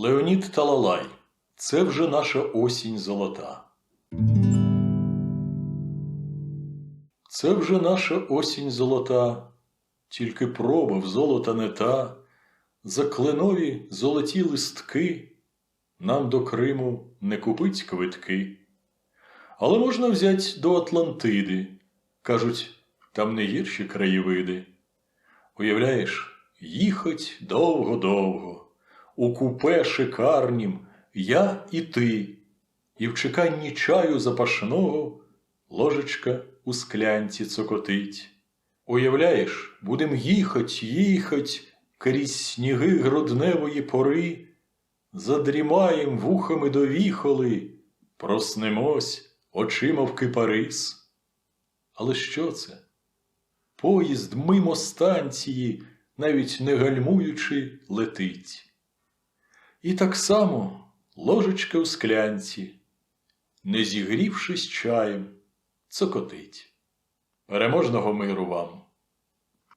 Леонід Талалай. Це вже наша осінь золота. Це вже наша осінь золота, тільки пробав золота не та, за кленові золоті листки, нам до Криму не купить квитки. Але можна взять до Атлантиди, кажуть, там не гірші краєвиди. Уявляєш, їхать довго-довго, у купе шикарнім я і ти, і в чеканні чаю запашного ложечка у склянці цокотить. Уявляєш, будем їхать, їхать крізь сніги грудневої пори, задрімаєм вухами до віхоли, проснемось очима в кипарис. Але що це? Поїзд мимо станції, навіть не гальмуючи, летить. І так само ложечка у склянці, не зігрівшись чаєм, цокотить. Переможного миру вам!